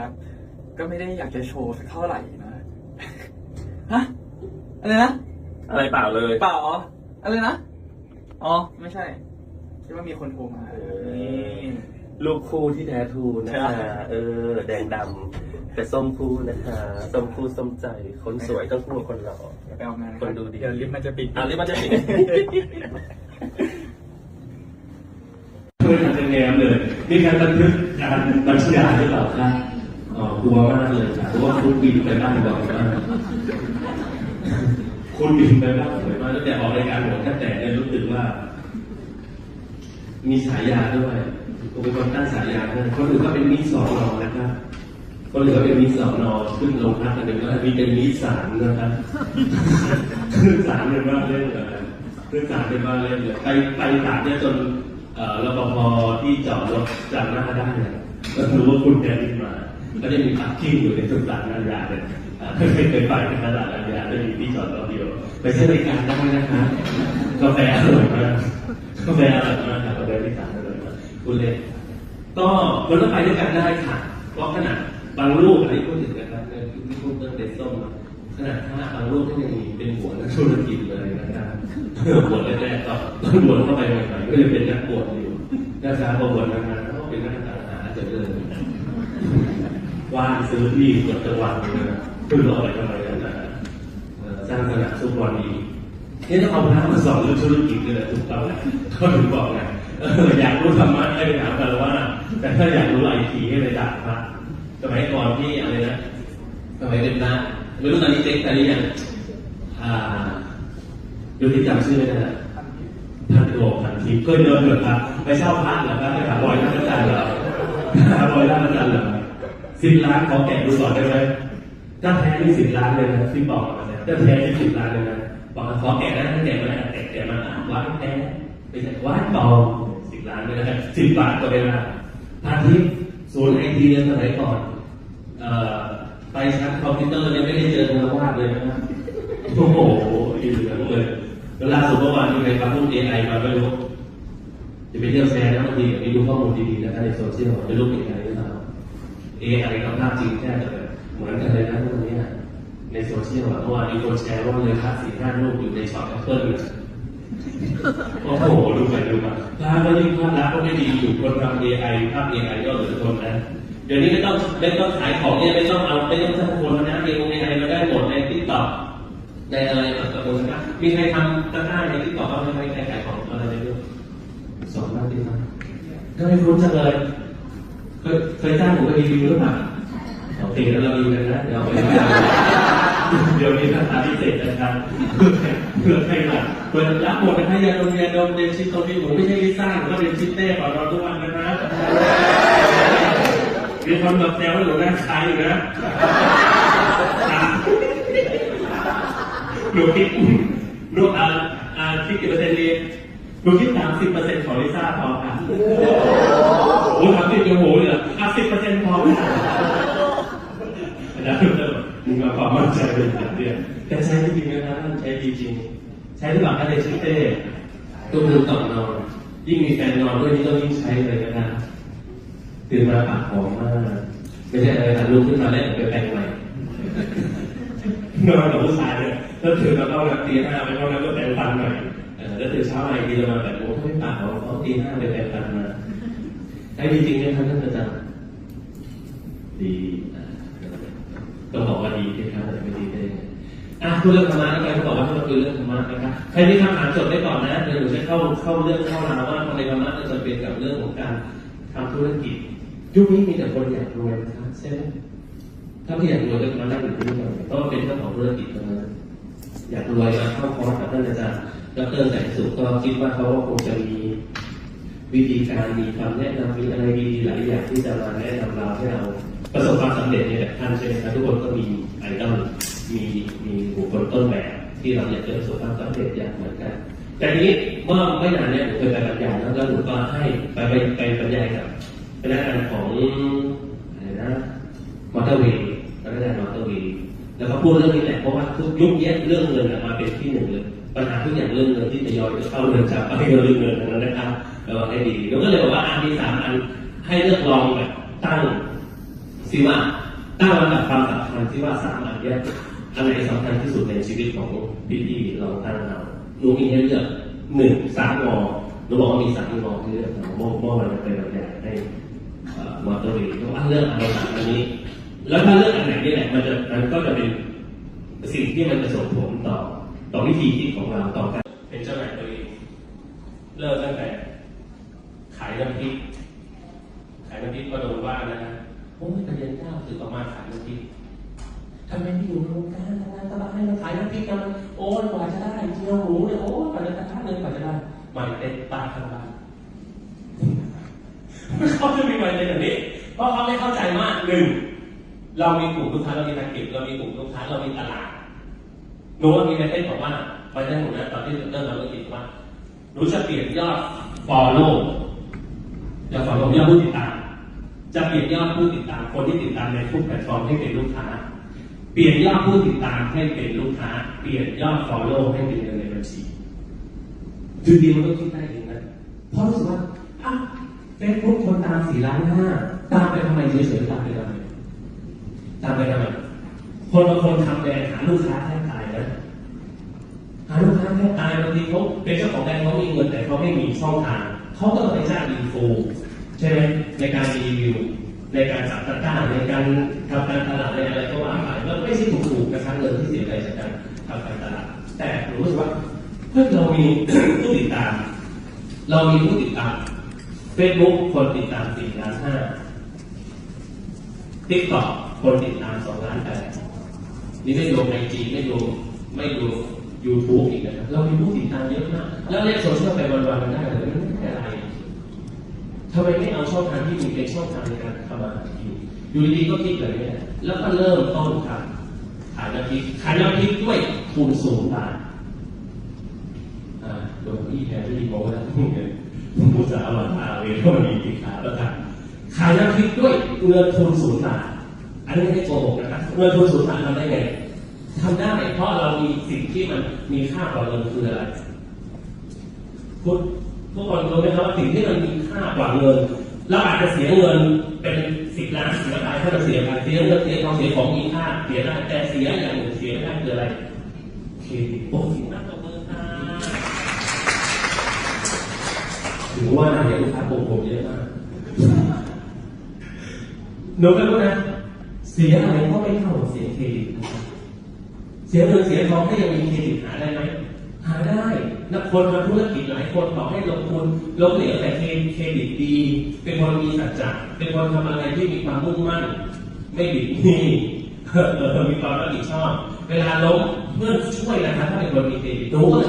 นะครับ ก็ไม่ได้อยากจะโชว์สักเท่าไหร่นะฮะอะไรนะอะไรเปล่าเลยเปล่าอ๋ออะไรนะอ๋อไม่ใช่คิดว่ามีคนโทรมาเออนี่ลูกคู่ที่แท้ทูนะใช่คะเออ แดงดำแต่ส้มคู่นะคะส้มคู่ส้มใจ คนสวยต้องคู่กับคนหล่อเดี๋ยวไปเอางานนะคนดูดีเดี๋ยวลิฟต์มันจะปิดอะรีบมาจะปิดเพื่อนอาจจะแง้มเลยมีการบันทึกการบัญชีการหรือเปล่าครับอ๋อ กลัวมากเลยครับเพราะว่าคุณบินไปบ้านบ่อยมากคุณบินไปบ้านบ่อยมากตั้งแต่ออกรายการหมดแค่แต่เนี่ยรู้สึกว่า มีฉายาด้วยผมเป็นคนตั้งฉายาให้คนอื่นก็เป็นมิตรสองนอนนะครับคนอื่นก็เป็นมิตรสองนอนขึ้นลงพักกันหนึ่งว่ามีเป็นมิตรสามนะครับขึ้นสามเป็นว่าเล่นเลยขึ้นสามเป็นว่าเล่นเลยไปไปสามเนี่ยจนเอ่อรปภที่จอดรถจำหน้าได้เนี่ยรู้ว่าคุณแกนิดมา ก็จะมีพักกิ้งอยู่ในสุสานนันยาเลยไม่เคยไปในตลาดนันยาได้มีที่จอดรถเดียวไปใช้บริการได้นะคะกาแฟอร่อยมากกาแฟอร่อยมากครับกาแฟที่สานอร่อยมากคุณเล่นก็คนก็ไปด้วยกันได้ค่ะเพราะขนาดบางรูปอันนี้พูดถึงนะครับในที่พูดเรื่องเดซส้มอะขนาดถ้าบางรูปก็ยังมีเป็นหัวนักธุรกิจเลยนะครับบวชแรกๆก็ต้องบวชเข้าไปใหม่ๆก็ยังเป็นนักบวชอยู่นะครับพอบวชนานๆก็เป็นนักการหาเจริญ ว่างซื้อที่กดจังหวัดเลยนะเพื่อรออะไรทำไมกันนะเอ่อสร้างสนามสุขวันดีนี่ต้องเอาพระมาสอนเรื่องธุรกิจเลยแหละถูกต้องแหละก็ถึงบอกไงเอออยากรู้ธรรมะให้ไปถามกันว่า แต่ถ้าอยากรู้ไอทีให้ไปด่าพระสมัยก่อนที่อะไรนะสมัยเป็นพระไม่รู้ตอนนี้เจ๊งตอนนี้ยังอ่าดูที่จำชื่อไม่ได้ละพันโลพันทิพย์เคยเดินเหมือนพระไปเช่าพระเหรอครับไปหาบอยท่านอาจารย์เหรอหาบอยท่านอาจารย์เหรอ สิบล้านขอแกะดูก่อนได้ไหมถ้าแท้นี่สิบล้านเลยนะที่บอกมาเนี่ยถ้าแท้นี่สิบล้านเลยนะบอกขอแกะนะแกะมาแกะแกะมาวัดแท้ไม่ใช่วัดปลอมสิบล้านเลยนะสิบบาทก็ได้ละพาทิพย์ศูนย์ไอทีสมัยก่อนเอ่อไปชั้นคอมพิวเตอร์เนี่ยไม่ได้เจอเนื้อวาดเลยนะโอ้โหอีเหลือเลยเวลาสุดเมื่อวานมีใครฟังพวกเอไอมาไม่รู้จะไปเที่ยวแชร์นะบางทีอยางนี้ดูข้อมูลดีๆนะครับในโซเชียลจะรู้เป็นไง หรือเอไอกับภาพจริงแค่จะแบบเหมือนกันเลยนะตรงนี้ในโซเชียลอะเมื่อวานมีคนแชร์ว่าเลยภาพสี่ห้ารูปอยู่ในช็อตแอปเปิลเลยโอ้โหดูไปดูมาภาพก็ยิ่งภาพลักษณ์ก็ไม่ดีอยู่คนทำ AI ภาพ AI ก็เหลือทนนะเดี๋ยวนี้ไม่ต้องไม่ต้องขายของเนี่ยไม่ต้องเอาไม่ต้องจ้างคนแล้วนะเอง AI มาได้หมดในทิกตอกในอะไรแบบกระบวนการมีใครทำตะกร้าในทิกตอกบ้างไหมใครขายของอะไรในเรื่องสอนบ้างดีครับก็ไม่คุ้จังเลย เคยจ้างผมไปรีวิวหรือเปล่าโอเคแล้วเราดูกันนะ เดี๋ยวไปเดี๋ยวมีราคาพิเศษนะครับเพื่อให้หลักเปิดรับหมดนะยาดมยาดมเป็นชิ้นตัวนี้ผมไม่ใช่ลิซ่าผมก็เป็นชินเต้ก่อนเราทุกวันนะครับมีคนแบบแซวให้หนูน่าขายอยู่นะหนูคิดหนูอ่าอ่าคิดกี่เปอร์เซ็นต์ดีหนูคิดสามสิบเปอร์เซ็นต์ของลิซ่าพอค่ะ โอ้สามสิบโอ้โหเลยหรออะสิบเปอร์เซ็นต์พอค่ะแล้วมึงเอาความมั่นใจเป็นอย่างเดียวแต่ใช้จริงนะครับท่านใช้ดีจริง ใช้ที่หลังท่านในชื่อเต้ตัวมือต่อนนอน ยิ่งมีแฟนนอนด้วยนี่ต้องยิ่งใช้เลยนะตื่นมาปากหอมมาก ไม่ใช่อะไรนะลุกขึ้นมาแล้วไปแปรงใหม่นอนกับผู้ชายเนี่ยแล้วตื่นมาเข้าน้ำตีห้าไปเข้าน้ำก็แปรงฟันใหม่ออแล้วตื่นเช้ามาอีกทีจะมาแบบโอ้ไม่ปากหอมเขาตีห้าไปแปรงฟันมาใช้ดีจริงไหมครับท่านอาจารย์ดีต้องบอกว่าดีที่ครับแต่ไม่ดีได้ไงอะพูดเรื่องธรรมะแล้วกันบอกว่าให้มาคุยเรื่องธรรมะนะครับใครมีคำถามจดไว้ก่อนนะเดี๋ยวหนูจะเข้าเข้าเรื่องเข้าราวว่าทำไมธรรมะจะจำเป็นกับเรื่องของการทำธุรกิจยุคนี้มีแต่คนอยากรวยนะครับใช่ไหมถ้าไม่อยากรวยก็มานั่งอยู่ที่นี่ก่อนเพราะเป็นเจ้าของธุรกิจเท่านั้นอยากรวยมาเข้าคอร์สกับท่านอาจารย์ดรแสงสุขก็คิดว่าเขาก็คงจะมี วิธีการมีคำแนะนำมีอะไรดีๆหลายอย่างที่จะมาแนะนำเราให้เราประสบความสำเร็จในแบบท่านใช่ไหมครับทุกคนก็มีไอดอลมีมีบุคคลต้นแบบที่เราอยากจะประสบความสำเร็จอย่างเหมือนกัน แต่นี้เมื่อไม่นานเนี่ยผมเคยไปบรรยายแล้วแล้วหนูก็ให้ไปไปไปบรรยายกับพนักงานของอะไรนะมอเตอร์เวย์พนักงานมอเตอร์เวย์ แล้วก็พูดเรื่องนี้แหละเพราะว่าทุกยุคนี้เรื่องเงินมาเป็นที่หนึ่งเลยปัญหาทุกอย่างเรื่องเงินที่ทยอยจะเข้าเรือนจำไปเรื่องเงินนั้นนะครับเราให้ดีเราก็เลยบอกว่าอันที่สามอันให้เลือกลองแบบตั้งสิว่าตั้งลำดับความสำคัญที่ว่าสามอันเนี้ยอันไหนสำคัญที่สุดในชีวิตของพี่ๆเราตั้งเอาหนูมีให้เลือกหนึ่งสามงอหนูบอกว่ามีสามงอที่เลือกเมื่อเมื่อวันจะเป็นแบบอย่างให้มอเตอร์วีก็ว่าเลือกเอาสามอันนี้ แล้วถ้าเลือกอันไหนนี่แหละมันจะมันก็จะเป็นสิ่งที่มันจะส่งผลต่อต่อวิธีคิดของเราต่อการเป็นเจ้านายตัวเองเริ่มตั้งแต่ ขายน้ำพริกขายน้ำพริกก็โดนว่านะฮะโอ้ยแต่เรียนเจ้าคือประมาณขายน้ำพริกทำไมไม่อยู่ในวงการทำงานสบายมาขายน้ำพริกกันโอ้ยกว่าจะได้เจียวหมูเนี่ยโอ้ยกว่าจะกระทะเงินกว่าจะได้ไม่เต็มป้าข้างบ้านเขาจะมีวันเป็นแบบนี้เพราะเขาไม่เข้าใจมากหนึ่ง เรามีกลุ่มลูกค้าเรามีแพ็กเกจเรามีกลุ่มลูกค้าเรามีตลาดหนูว่ามีแมสเซจบอกว่าไปได้หนูนะตอนที่เริ่มทำธุรกิจว่าหนูจะเปลี่ยนยอด follow จะ follow ยอดผู้ติดตาม จะเปลี่ยนยอดผู้ติดตาม คนที่ติดตามในทุกแพลตฟอร์มให้เป็นลูกค้า เปลี่ยนยอดผู้ติดตามให้เป็นลูกค้า เปลี่ยนยอด follow ให้เป็นเงินในบัญชีคือดีมันก็คิดได้เองนะเพราะรู้สึกว่าอ้าวเฟซบุ๊กคนตามสี่ล้านห้าตามไปทำไมเฉยๆตามไปทำไม ตามไปทำไมคนบางคนทำแบรนด์หาลูกค้าแทบตายนะหาลูกค้าแทบตายบางทีเขาเป็นเจ้าของแบรนด์เขามีเงินแต่เขาไม่มีช่องทางเขาก็ต้องไปจ้างอินฟูใช่ไหมในการรีวิว ในการจับตะกร้าในการทำการตลาดในอะไรก็ว่าไปแล้วไม่ใช่ถูกๆนะครับเงินที่เสียไปจากการทำการตลาดแต่รู้สึกว่าเฮ้ยเรามีผู้ติดตาม เรามีผู้ติดตามเฟซบุ๊กคนติดตามสี่ล้านห้าติ๊กต็อก คนติดตามสองล้านแปดนี่ไม่รวมไอจีไม่รวมไม่รวมยูทูบอีกนะครับเรามีผู้ติดตามเยอะมาก แล้วเล่นโซเชียลไปวันๆมันได้เลยไม่ได้อะไรทำไมไม่เอาช่องทางที่มีเป็นช่องทางในการทำมาหากินอยู่ดีๆก็คิดแบบนี้แล้วก็เริ่มต้นทำขายน้ำพริกขายน้ำพริกด้วยทุนสูงบาทอ่าโดนพี่แพรรี่โม้แล้วผมพูดจาอร่อยมากเลยเพราะมันมีติดขาแล้วกันขายน้ำพริกด้วยเงินทุนศูนย์บาท อันนี้ไม่ได้โกหกนะครับเงินทุนศูนย์บาททำได้ไงทำได้เพราะเรามีสิ่งที่มันมีค่ากว่าเงินคืออะไรคุณทุกคนรู้ไหมครับว่าสิ่งที่มันมีค่ากว่าเงินเราอาจจะเสียเงินเป็นสิบล้านเสียไปถ้าเราเสียไปเสียเงินเสียทองเสียของมีค่าเสียได้แต่เสียอย่างหนึ่งเสียไม่ได้คืออะไรเครดิตโอ้สิ่งนั้นตบมือค่ะถือว่าเนี่ยลูกค้าโกงผมเยอะมากหนูก็รู้นะ สียอะไรก็ไม่เท่าเสียเครดิตนะครับเสียเงินเสียทองก็ยังมีเครดิตหาได้ไหมหาได้ นักคนมาธุรกิจหลายคนบอกให้ลงทุนลงเหลวแต่เครดิตดี เป็นคนมีสัจจะเป็นคนทำอะไรที่มีความมุ่งมั่น ไม่บิดหนี้เออมีความรับผิดชอบ เวลาล้มเพื่อนช่วยนะครับถ้าเป็นคนมีเครดิตหนูก็เลย